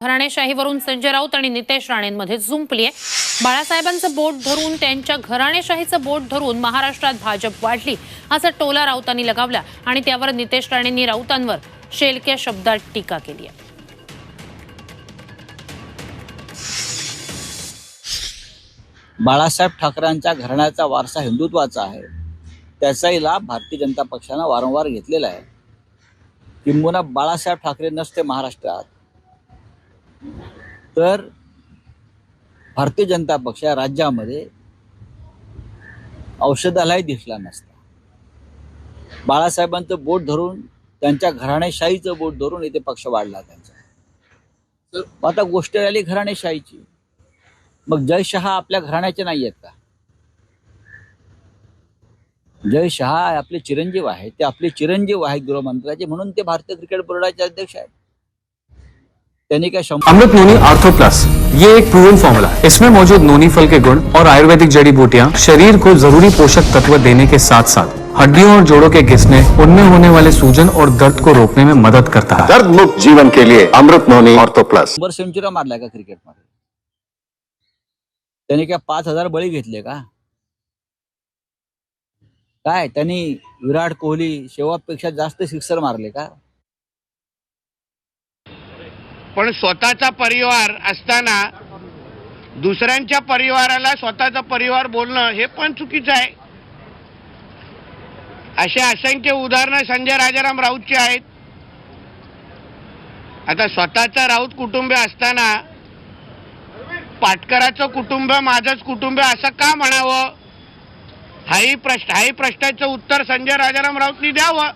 घराणेशाहीवरून संजय राऊत आणि नितेश राणेंमध्ये झुंपली आहे बाळासाहेबांचं बोट धरून त्यांच्या घराणेशाहीचं बोट धरून महाराष्ट्रात भाजप वाढली असा टोला राऊतांनी लगावला आणि त्यावर नितेश राणेंनी राऊतांवर शेलक्या शब्दात टीका केली आहे. बाळासाहेब ठाकरेंच्या घराण्याचा वारसा हिंदुत्वाचा आहे. त्याचाही लाभ भारतीय जनता पक्षानं वारंवार घेतलेला आहे. किंबहुना बाळासाहेब ठाकरे नसते महाराष्ट्रात. तर भारतीय जनता पक्ष या राज्यामध्ये औषधालाही दिसला नसता. बाळासाहेबांचं बोट धरून त्यांच्या घराणेशाहीचं बोट धरून इथे पक्ष वाढला त्यांचा. आता गोष्ट आली घराणेशाहीची. मग जय शहा आपल्या घराण्याचे नाही आहेत का? जय शहा आपले चिरंजीव आहेत. ते आपले चिरंजीव आहेत गृहमंत्र्याचे म्हणून ते भारतीय क्रिकेट बोर्डाचे अध्यक्ष आहेत. अमृत नोनी आर्थो प्लस ये एक प्रूवन फॉर्मूला है। इसमें मौजूद नोनी फल के गुण और आयुर्वेदिक जड़ी बूटियाँ शरीर को ज़रूरी पोषक तत्व देने के साथ साथ हड्डियों और जोड़ों के घिसने उनमें होने वाले सूजन और दर्द को रोकने में मदद करता है। दर्द मुक्त जीवन के लिए Amrut noni ortho plus century मारल्या का क्रिकेटमध्ये त्यांनी काय पाच हज़ार बळी घेतले का काय? त्यांनी विराट कोहली शेवटपेक्षा जास्त सिक्सर मारले का पण स्वतःचा परिवार असताना दुसऱ्यांच्या परिवाराला स्वतःचा परिवार बोलणं हे पण चुकीचं आहे. असे असंख्य उदाहरणं संजय राजाराम राऊतची आहेत. आता स्वतःचा राऊत कुटुंब असताना पाटकराचं कुटुंब माझंच कुटुंब असं का म्हणावं? हाही प्रश्न हाही प्रश्नाचं उत्तर संजय राजाराम राऊतनी द्यावं.